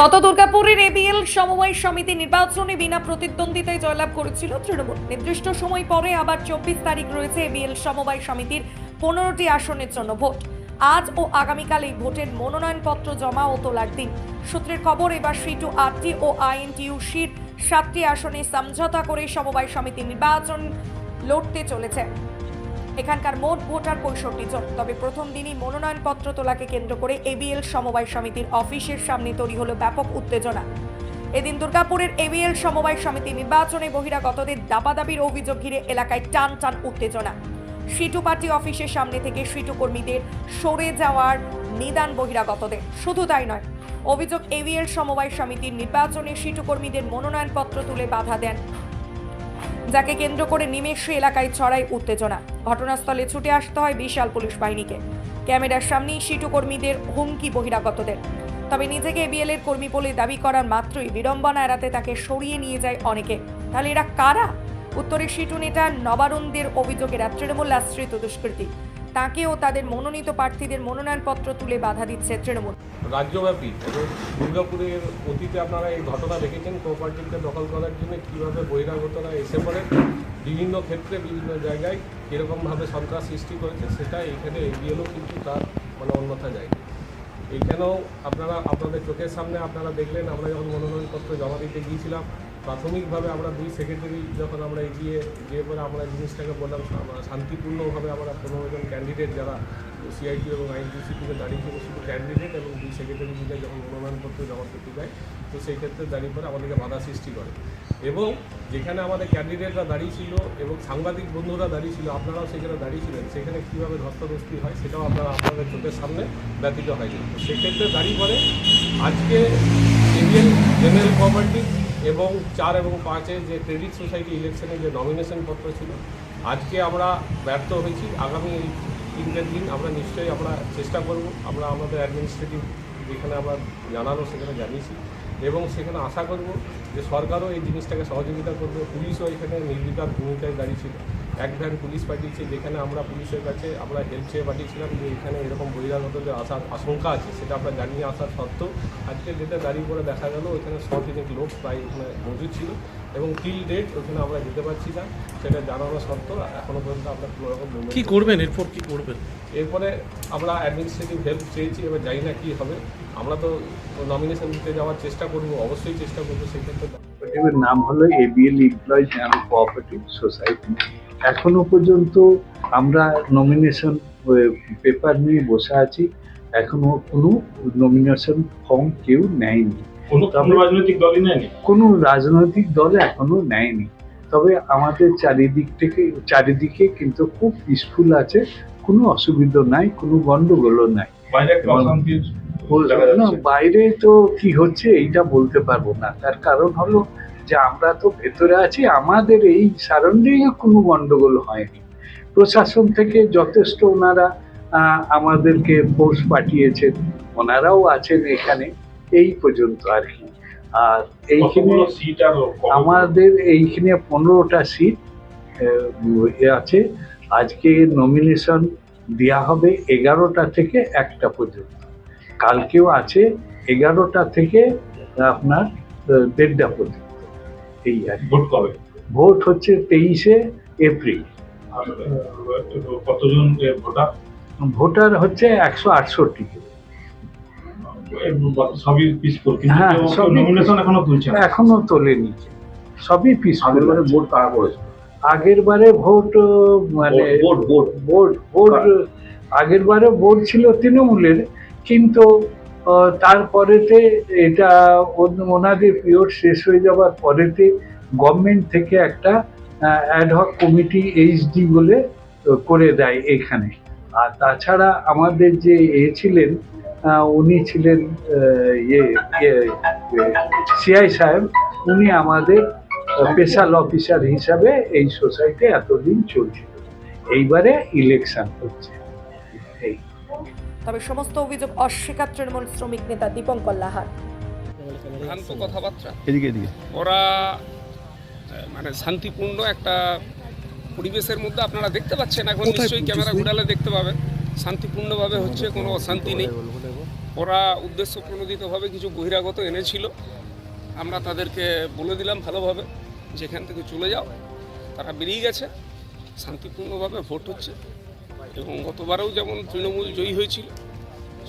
গত দুর্গাপুরের এবিএল সমবায় সমিতি নির্বাচনে বিনা প্রতিদ্বন্দ্বিতায় জয়লাভ করেছিল তৃণমূল। নির্দিষ্ট সময় পরে আবার চব্বিশ তারিখ রয়েছে এবিএল সমবায় সমিতির পনেরোটি আসনের জন্য ভোট। আজ ও আগামীকাল এই ভোটের মনোনয়নপত্র জমা ও তোলার দিন। সূত্রের খবর এবার সিটু আটটি ও আইএনটিউসির সাতটি আসনে সমঝোতা করে সমবায় সমিতি নির্বাচন লড়তে চলেছে। এখানকার মোট ভোটার পঁয়ষট্টি জন। তবে প্রথম দিনই মনোনয়নপত্র তোলাকে কেন্দ্র করে এবিএল সমবায় সমিতির অফিসের সামনে তৈরি হলো ব্যাপক উত্তেজনা। এদিন দুর্গাপুরের এবিএল সমবায় সমিতি নির্বাচনে বহিরাগতদের দাবাদাবির অভিযোগ ঘিরে এলাকায় টান টান উত্তেজনা। সিটু পার্টি অফিসের সামনে থেকে সিটু কর্মীদের সরে যাওয়ার নিদান বহিরাগতদের। শুধু তাই নয়, অভিযোগ এবিএল সমবায় সমিতির নির্বাচনে সিটু কর্মীদের মনোনয়নপত্র তুলে বাধা দেন যাকে কেন্দ্র করে নিমেষে এলাকায় ছড়ায় উত্তেজনা। ঘটনাস্থলে ছুটে আসতে হয় বিশাল পুলিশ বাহিনীকে। ক্যামেরার সামনেই সিটু কর্মীদের হুমকি বহিরাগতদের। তবে নিজেকে এবিএল এর কর্মী বলে দাবি করার মাত্রই বিড়ম্বনা এড়াতে তাকে সরিয়ে নিয়ে যায় অনেকে। তাহলে এরা কারা? উত্তরের সিটু নেতা নবারুণদের অভিযোগেরা তৃণমূল আশ্রিত দুষ্কৃতী। তাকে ও তাদের মনোনীত প্রার্থীদের মনোনয়নপত্র তুলে বাধা দিচ্ছে তৃণমূল। রাজ্যব্যাপী দুর্গাপুরের অতীতে আপনারা এই ঘটনা দেখেছেন কোপারেটিভকে দখল করার জন্য কীভাবে বহিরাগতরা এসে পড়ে বিভিন্ন ক্ষেত্রে বিভিন্ন জায়গায় কীরকমভাবে সন্ত্রাস সৃষ্টি করেছে, সেটা এইখানে এগিয়েও কিন্তু তার মানে অন্যথা যায়। এইখানেও আপনারা, আপনাদের চোখের সামনে আপনারা দেখলেন, আমরা যখন মনোনয়নপত্র জমা দিতে গিয়েছিলাম প্রাথমিকভাবে আমরা দুই সেক্রেটারি যখন আমরা এগিয়ে গিয়ে পরে আমরা জিনিসটাকে বললাম শান্তিপূর্ণভাবে আমরা পনেরো জন ক্যান্ডিডেট যারা সিআইটি এবং আইনটিসি থেকে দাঁড়িয়েছিল শুধু ক্যান্ডিডেট এবং দুই সেক্রেটারি মিলে যখন মনোনয়নপত্র জমা করতে যায় তো সেই ক্ষেত্রে দাঁড়িয়ে পরে আমাদেরকে বাধা সৃষ্টি করে। এবং যেখানে আমাদের ক্যান্ডিডেটরা দাঁড়িয়ে ছিল এবং সাংবাদিক বন্ধুরা দাঁড়িয়ে ছিল, আপনারাও সেখানে দাঁড়িয়ে ছিলেন, সেখানে কীভাবে ধস্তাধস্তি হয় সেটাও আপনারা আপনাদের চোখের সামনে ব্যতীত হয়নি। সেক্ষেত্রে দাঁড়িয়ে পরে আজকে ইন্ডিয়ান জেনারেল কোঅপারেটিভ এবং চার এবং পাঁচে যে ক্রেডিট সোসাইটি ইলেকশনের যে নমিনেশন পত্র ছিল, আজকে আমরা ব্যর্থ হয়েছি। আগামী এই তিনটে দিন আমরা নিশ্চয়ই আমরা চেষ্টা করব, আমরা আমাদের অ্যাডমিনিস্ট্রেটিভ যেখানে আমরা জানানো সেখানে জানিয়েছি। এবং সেখানে আশা করব যে সরকারও এই জিনিসটাকে সহযোগিতা করবে। পুলিশও এখানে নির্বিকার ভূমিকায় দাঁড়িয়েছিল এক ভ্যান পুলিশ পাঠিয়েছে, যেখানে আমরা পুলিশের কাছে আমরা হেল্প চেয়ে পাঠিয়েছিলাম যে এখানে এরকম বহিরাগতদের আসার আশঙ্কা আছে, সেটা আমরা জানিয়ে আসার সত্ত্বেও আজকে যেটা দাঁড়িয়ে করে দেখা গেল, ওইখানে শ লোক প্রায় ওখানে মজুদ ছিল। এবং টিল ডেট ওখানে আমরা যেতে পারছি না সেটা জানানো সত্ত্বেও এখনও পর্যন্ত আমরা কোনো রকম কি করবেন? এরপর কি করবেন? এরপরে আমরা অ্যাডমিনিস্ট্রেটিভ হেল্প চেয়েছি এবার জানি না কী হবে। আমরা তো নমিনেশন দিতে যাওয়ার চেষ্টা করব অবশ্যই চেষ্টা করব সেক্ষেত্রে নাম হলো ABL employ general cooperative society এখনও পর্যন্ত আমরা নমিনেশন পেপার নিয়ে বসে আছি। এখনও কোনো নমিনেশন ফর্ম কেউ নেয়নি। কোনো রাজনৈতিক দলই নেয়নি? কোনো রাজনৈতিক দল এখনও নেয়নি। তবে আমাদের চারিদিক থেকে চারিদিকে কিন্তু খুব পিসফুল আছে কোনো অসুবিধা নাই কোনো গন্ডগোলও নাই। বাইরে না তো কি হচ্ছে এইটা বলতে পারব না। তার কারণ হলো যে আমরা তো ভেতরে আছি আমাদের এই সারাউন্ডিং এ কোনো গন্ডগোল হয়নি। প্রশাসন থেকে যথেষ্ট ওনারা আহ, আমাদেরকে ফোর্স পাঠিয়েছেন। ওনারাও আছেন এখানে। এই পর্যন্ত আর কি। আর এইখানে আমাদের এইখানে পনেরোটা সিট আছে। আজকে নমিনেশন দেওয়া হবে এগারোটা থেকে একটা পর্যন্ত। কালকেও আছে এগারোটা থেকে আপনার দেড়টা পর্যন্ত। এই আর। ভোট কবে? ভোট হচ্ছে তেইশে এপ্রিল। কতজন ভোটার? ভোটার হচ্ছে একশো আটষট্টি সবই হ্যাঁ, নমিনেশন এখনও তুলছে এখনও তোলেনি। সবই পিস আগের বারে ভোট কারা করেছে আগের বারে ভোট মানে ভোট ভোট আগের বারে বোর্ড ছিল তৃণমূলের কিন্তু আহ, তারপরেতে এটা ওনাদের পিরিয়ড শেষ হয়ে যাওয়ার পরেতে গভর্নমেন্ট থেকে একটা অ্যাডহক কমিটি এইচডি বলে করে দেয় এখানে। আর তাছাড়া আমাদের যে এ ছিলেন উনি ছিলেন ইয়ে সিআই সাহেব উনি আমাদের স্পেশাল অফিসার হিসাবে এই সোসাইটি এতদিন চলছিল। এইবারে ইলেকশন হচ্ছে। এই। তবে সমস্ত অভিযোগ অস্বীকার তৃণমূল শ্রমিক নেতা দীপঙ্কর লাহার। ভ্রান্ত কথাবার্তা। এদিকে এদিকে। ওরা মানে শান্তিপূর্ণ একটা পরিবেশের মধ্যে আপনারা দেখতে পাচ্ছেন এখন নিশ্চয়ই ক্যামেরা ঘুরালে দেখতে পাবেন। শান্তিপূর্ণভাবে হচ্ছে কোনো অশান্তি নেই। ওরা উদ্দেশ্য প্রণোদিতভাবে কিছু বহিরাগত এনেছিল। আমরা তাদেরকে বলে দিলাম ভালোভাবে যেখান থেকে চলে যাও তারা বেরিয়ে গেছে। শান্তিপূর্ণভাবে ভোট হচ্ছে। এবং গতবারেও যেমন তৃণমূল জয়ী হয়েছিল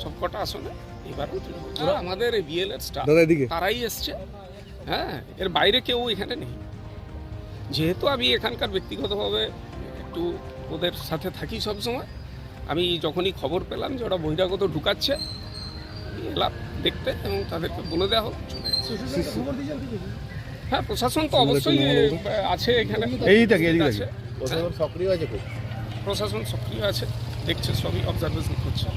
সবকটা আসনে এবারেও তৃণমূল। আমাদের এই বিএলএর স্টাফ তারাই এসছে। হ্যাঁ এর বাইরে কেউ এখানে নেই। যেহেতু আমি এখানকার ব্যক্তিগতভাবে একটু ওদের সাথে থাকি সবসময় আমি যখনই খবর পেলাম যে ওরা বহিরাগত ঢুকাচ্ছে এলাম দেখতে এবং তাদেরকে বলে দেওয়া হোক হ্যাঁ প্রশাসন তো অবশ্যই আছে এখানে। আছে। সক্রিয় আছে খুব। প্রশাসন সক্রিয় আছে দেখছে সবই অবজারভেশন করছে।